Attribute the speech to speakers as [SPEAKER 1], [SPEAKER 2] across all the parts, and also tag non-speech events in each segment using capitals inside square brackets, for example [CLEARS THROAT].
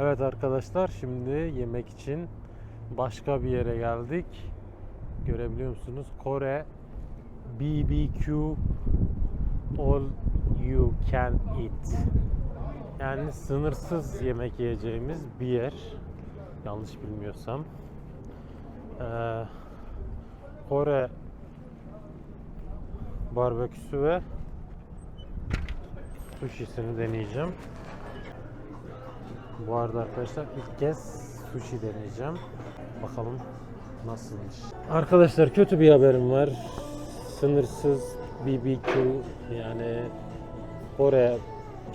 [SPEAKER 1] Evet arkadaşlar şimdi yemek için başka bir yere geldik. Görebiliyor musunuz? Kore BBQ All You Can Eat. Yani sınırsız yemek yiyeceğimiz bir yer. Yanlış bilmiyorsam. Ee, Kore barbeküsü ve sushi'sini deneyeceğim. Bu arada arkadaşlar ilk kez sushi deneyeceğim. Bakalım nasılmış. Arkadaşlar kötü bir haberim var. Sınırsız BBQ yani Kore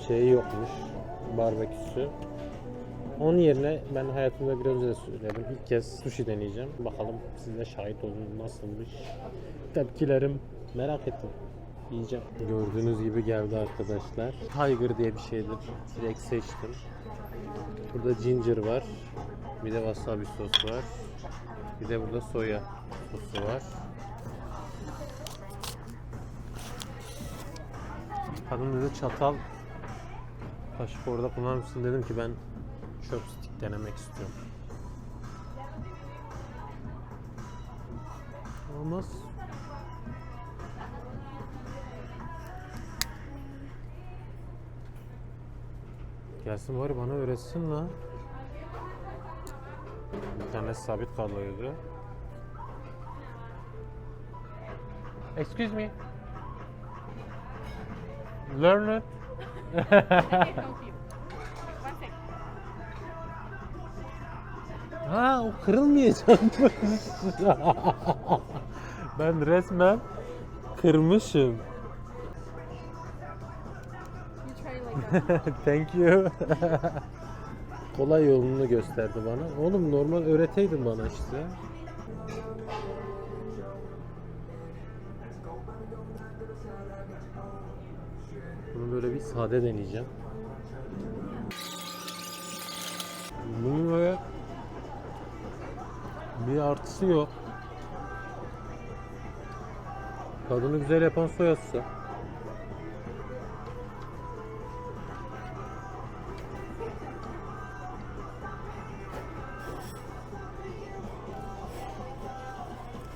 [SPEAKER 1] şeyi yokmuş barbeküsü. Onun yerine ben hayatımda biraz önce de söyledim. İlk kez sushi deneyeceğim. Bakalım siz de şahit olun nasılmış. Tepkilerim merak ettim. Yiyeceğim. Gördüğünüz gibi geldi arkadaşlar. Tiger diye bir şeydir. Direkt seçtim. Burada ginger var. Bir de wasabi sos var. Bir de burada soya sosu var. Kadın dedi çatal kaşık orada kullanır dedim ki ben chopstick denemek istiyorum. Olmaz. Gelsin ya bana öğretsin la. Bir tane sabit kalıyordu. Excuse me. Learn it. [LAUGHS] Ha o kırılmayacakmış. [LAUGHS] ben resmen kırmışım. [LAUGHS] Thank you. [LAUGHS] Kolay yolunu gösterdi bana. Oğlum normal öğreteydin bana işte. Bunu böyle bir sade deneyeceğim. Bunun böyle bir artısı yok. Tadını güzel yapan soya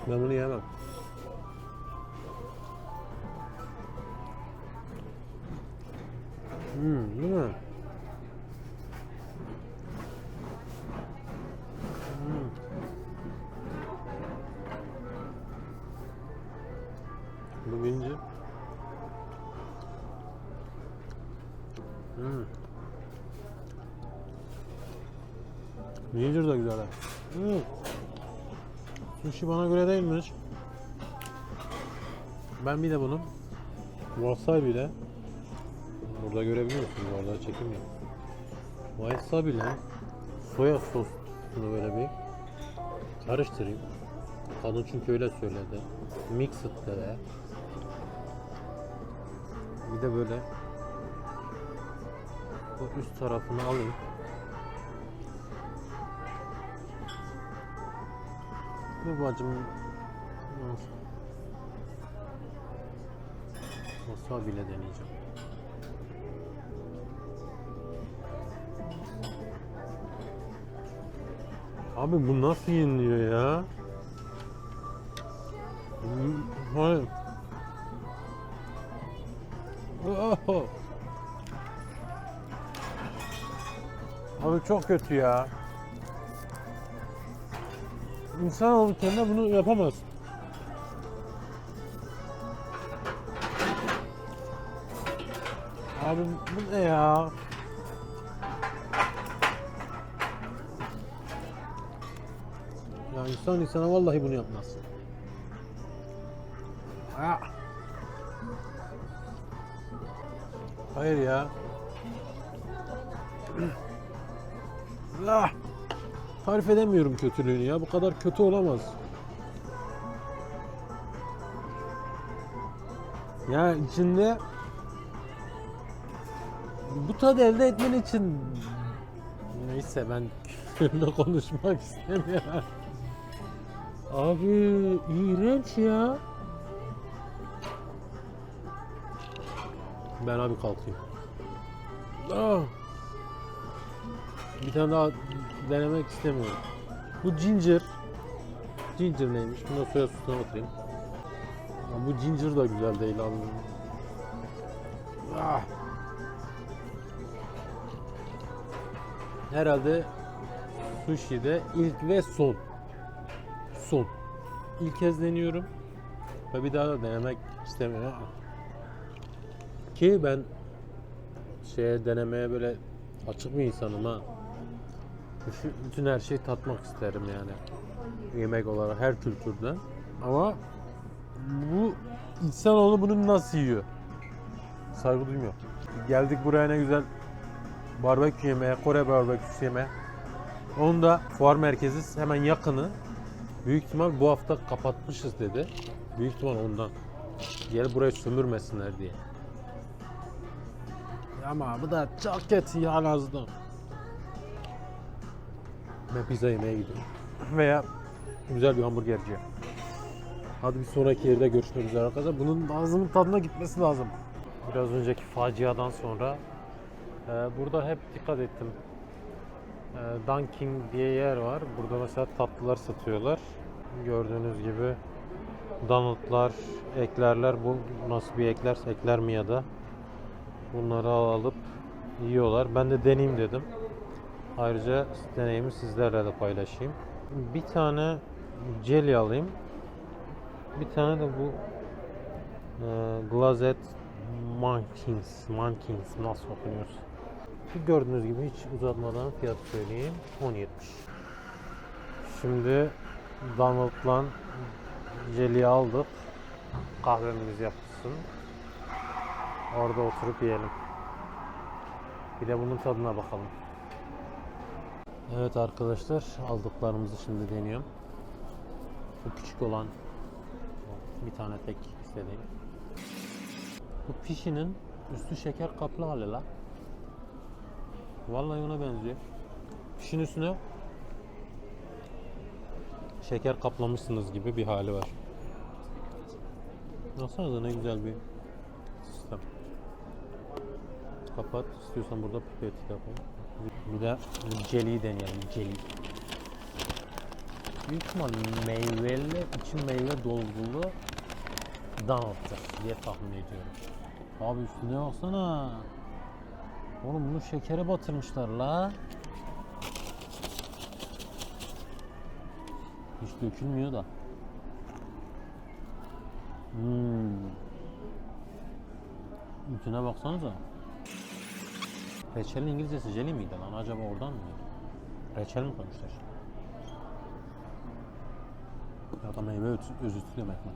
[SPEAKER 1] Ben bunu yemem. Hmm, değil mi? Hmm. Bu birinci. Hmm. Ginger da güzel ha. Sushi bana göre değilmiş. Ben bir de bunun wasabi ile burada görebiliyor musunuz? Orada çekim yok. Wasabi ile soya sosunu böyle bir karıştırayım. Kadın çünkü öyle söyledi. Mixed de. Bir de böyle bu üst tarafını alayım. Ve bacım wasabi ile deneyeceğim. Abi bu nasıl yeniliyor ya? Hayır. Abi çok kötü ya. İnsanoğlu kendine bunu yapamaz. Abi bu ne ya? Ya insan insana vallahi bunu yapmaz. Hayır ya. [CLEARS THROAT] Ah. Tarif edemiyorum kötülüğünü ya. Bu kadar kötü olamaz. Ya içinde bu tadı elde etmen için neyse ben küfürle konuşmak istemiyorum. Abi iğrenç ya. Ben abi kalkayım. Ah. Bir tane daha denemek istemiyorum. Bu ginger. Ginger neymiş? Buna soya sosuna oturayım. Ya bu ginger da güzel değil abi. Ah. Herhalde sushi'de ilk ve son. Son. İlk kez deniyorum. Ve bir daha da denemek istemiyorum. Ki ben şeye denemeye böyle açık bir insanım ha. Bütün- Bütün her şeyi tatmak isterim yani. Yemek olarak her kültürden. Ama bu insanoğlu bunu nasıl yiyor? Saygı duymuyor. Geldik buraya ne güzel barbekü yemeye, Kore barbeküsü yemeye. Onun da fuar merkezi hemen yakını. Büyük ihtimal bu hafta kapatmışız dedi. Büyük ihtimal ondan. Gel buraya sömürmesinler diye. Ama bu da çok kötü ya ağzından. Ben pizza yemeye gidiyorum. Veya güzel bir hamburgerciye. Hadi bir sonraki yerde görüşmek üzere arkadaşlar. Bunun ağzımın tadına gitmesi lazım. Biraz önceki faciadan sonra e, burada hep dikkat ettim. E, Dunkin diye yer var. Burada mesela tatlılar satıyorlar. Gördüğünüz gibi donutlar, eklerler. Bu nasıl bir eklerse ekler mi ya da bunları alıp yiyorlar. Ben de deneyeyim dedim. Ayrıca deneyimi sizlerle de paylaşayım. Bir tane jelly alayım. Bir tane de bu e, glazed mankins, mankins nasıl okunuyor? Gördüğünüz gibi hiç uzatmadan fiyat söyleyeyim. 10.70. Şimdi Donald'la jelly aldık. Kahvemiz yapsın. Orada oturup yiyelim. Bir de bunun tadına bakalım. Evet arkadaşlar aldıklarımızı şimdi deniyorum. Bu küçük olan bir tane tek istediğim. Bu pişinin üstü şeker kaplı hali la. Vallahi ona benziyor. Pişin üstüne şeker kaplamışsınız gibi bir hali var. Baksanıza ne güzel bir sistem. Kapat. istiyorsan burada pipet yapalım. Bir de jelly'yi deneyelim. Jelly. Büyük ihtimal meyveli, içi meyve dolgulu donut'tır diye tahmin ediyorum. Abi üstüne baksana. Oğlum bunu şekere batırmışlar la. Hiç dökülmüyor da. Hmm. Bütüne baksanıza. Reçelin İngilizcesi jelly miydi lan? Acaba oradan mı? Reçel mi koymuşlar? Ya da meyve özütü, demek mi?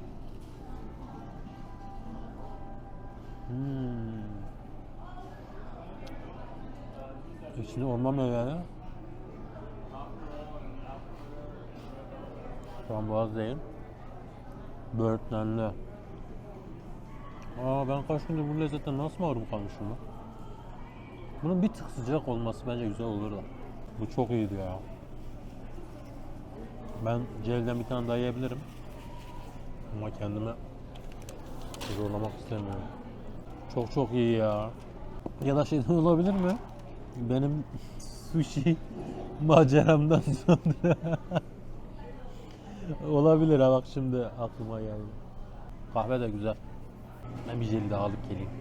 [SPEAKER 1] Hmm. İçinde orman meyveleri. Frambuaz değil. Böğürtlenli. Aa ben kaç gündür bu lezzetten nasıl mahrum kalmışım lan? Bunun bir tık sıcak olması bence güzel olur da. Bu çok iyiydi ya. Ben jelden bir tane daha yiyebilirim. Ama kendime zorlamak istemiyorum. Çok çok iyi ya. Ya da şeyden [LAUGHS] olabilir mi? Benim sushi [LAUGHS] maceramdan sonra [LAUGHS] olabilir ha bak şimdi aklıma geldi. Kahve de güzel. Ben bir jeli daha alıp geleyim.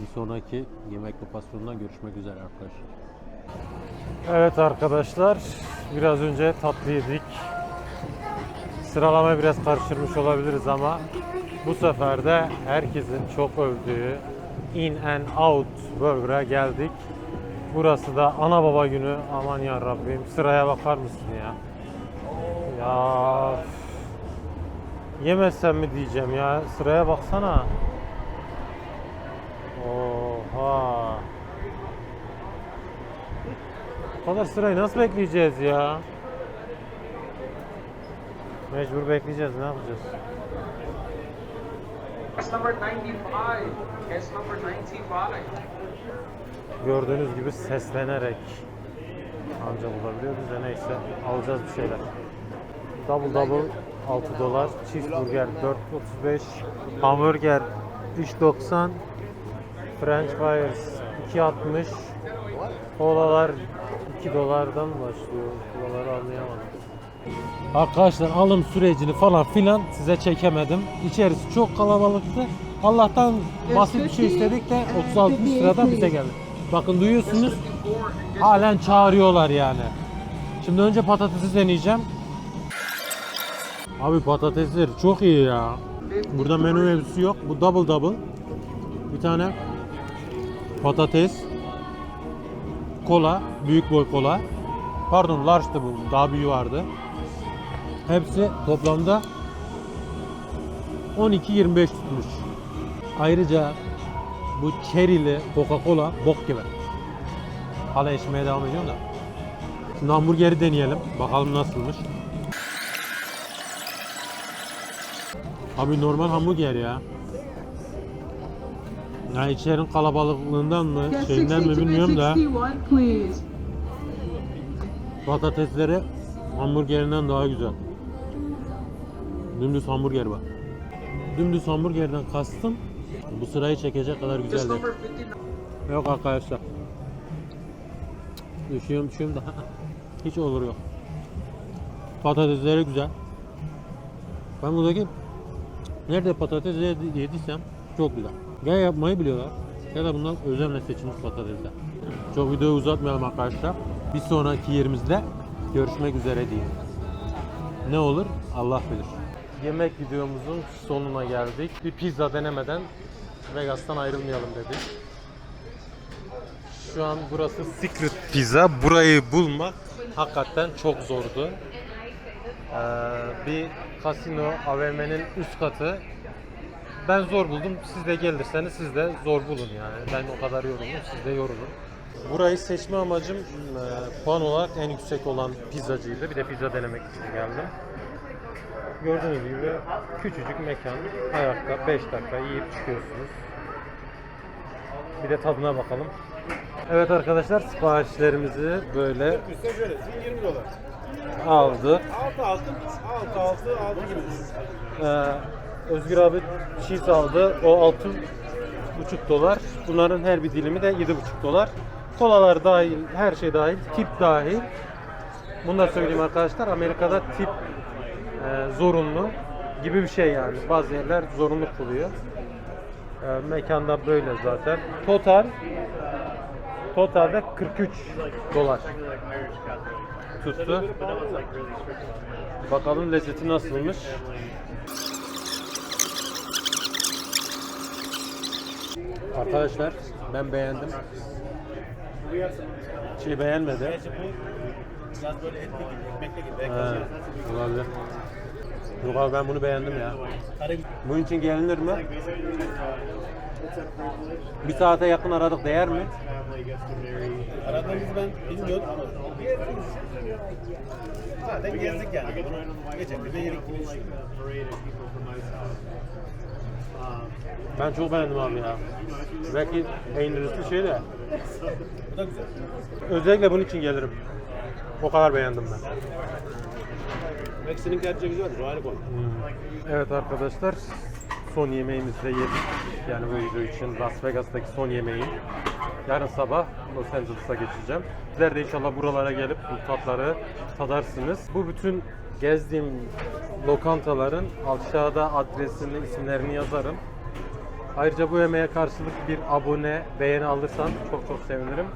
[SPEAKER 1] Bir sonraki yemek lokasyonunda görüşmek üzere arkadaşlar. Evet arkadaşlar, biraz önce tatlı yedik. Sıralama biraz karıştırmış olabiliriz ama bu sefer de herkesin çok övdüğü In and Out Burger'a geldik. Burası da ana baba günü. Aman ya Rabbim sıraya bakar mısın ya? Ya yemezsem mi diyeceğim ya? Sıraya baksana. Oha. Bu kadar sırayı nasıl bekleyeceğiz ya? Mecbur bekleyeceğiz. Ne yapacağız?
[SPEAKER 2] Guest number 95. Guest number 95.
[SPEAKER 1] Gördüğünüz gibi seslenerek anca bulabiliyoruz da neyse alacağız bir şeyler. Double double 6 dolar, cheeseburger 4.35, hamburger 3.90, french fries 2.60, kolalar 2 dolardan başlıyor. 2 doları anlayamadım. Arkadaşlar alım sürecini falan filan size çekemedim. İçerisi çok kalabalıktı. Allah'tan basit bir şey istedik de 36 liradan bize geldi. Bakın duyuyorsunuz halen çağırıyorlar yani. Şimdi önce patatesi deneyeceğim. Abi patatesler çok iyi ya. Burada menü mevzusu yok. Bu double double. Bir tane patates, kola, büyük boy kola. Pardon large'dı bu. Daha büyüğü vardı. Hepsi toplamda 12-25 tutmuş. Ayrıca bu cherry'li Coca-Cola bok gibi. Hala içmeye devam ediyorum da. Şimdi hamburgeri deneyelim. Bakalım nasılmış. Abi normal hamburger ya. Ya içerinin kalabalıklığından mı, şeyinden
[SPEAKER 3] 60
[SPEAKER 1] mi bilmiyorum da
[SPEAKER 3] 61, please.
[SPEAKER 1] patatesleri hamburgerinden daha güzel. Dümdüz hamburger var. Dümdüz hamburgerden kastım bu sırayı çekecek kadar güzel değil.
[SPEAKER 2] number 59.
[SPEAKER 1] Yok arkadaşlar. Düşüyorum düşüyorum da [LAUGHS] hiç olur yok. Patatesleri güzel. Ben buradaki nerede patates yedi- yediysem çok güzel. Ya yapmayı biliyorlar ya da bunlar özenle seçilmiş patatesler. Çok videoyu uzatmayalım arkadaşlar. Bir sonraki yerimizde görüşmek üzere diyeyim. Ne olur Allah bilir. Yemek videomuzun sonuna geldik. Bir pizza denemeden Vegas'tan ayrılmayalım dedik. Şu an burası Secret Pizza. Burayı bulmak hakikaten çok zordu. Ee, bir kasino AVM'nin üst katı. Ben zor buldum. Siz de gelirseniz siz de zor bulun yani. Ben o kadar yoruldum, siz de yorulun. Burayı seçme amacım e, puan olarak en yüksek olan pizzacıydı. Bir de pizza denemek için geldim. Gördüğünüz gibi küçücük mekan. Ayakta 5 dakika yiyip çıkıyorsunuz. Bir de tadına bakalım. Evet arkadaşlar siparişlerimizi böyle
[SPEAKER 4] Üstte şöyle 20 dolar.
[SPEAKER 1] aldık.
[SPEAKER 4] 6 altı 6 6 6 gibi.
[SPEAKER 1] Ee, Özgür abi cheese aldı. O 6,5 dolar. Bunların her bir dilimi de 7,5 dolar. Kolalar dahil, her şey dahil, tip dahil. Bunu da söyleyeyim arkadaşlar. Amerika'da tip e, zorunlu gibi bir şey yani. Bazı yerler zorunlu kılıyor. E, mekanda böyle zaten. Total totalde 43 dolar tuttu. Bakalım lezzeti nasılmış. Arkadaşlar ben beğendim. Şey beğenmedi.
[SPEAKER 4] Biraz böyle etli gibi, ekmekli gibi.
[SPEAKER 1] Olabilir. Yok abi ben bunu beğendim ya. Bunun için gelinir mi? Bir saate yakın aradık değer mi?
[SPEAKER 4] aradığımızı ben bilmiyordum ama zaten gezdik yani. Geçen bir de yedik.
[SPEAKER 1] Ben çok beğendim abi ya. Belki peynirlisi şey de.
[SPEAKER 4] Bu da güzel.
[SPEAKER 1] Özellikle bunun için gelirim. O kadar beğendim ben.
[SPEAKER 4] Tercih güzeldir. O ayrı konu.
[SPEAKER 1] Evet arkadaşlar son yemeğimizi de yedik. Yani bu video için Las Vegas'taki son yemeğim. Yarın sabah Los Angeles'a geçeceğim. Sizler de inşallah buralara gelip bu tatları tadarsınız. Bu bütün gezdiğim lokantaların aşağıda adresini, isimlerini yazarım. Ayrıca bu yemeğe karşılık bir abone, beğeni alırsan çok çok sevinirim.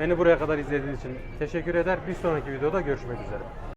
[SPEAKER 1] Beni buraya kadar izlediğiniz için teşekkür eder. Bir sonraki videoda görüşmek üzere.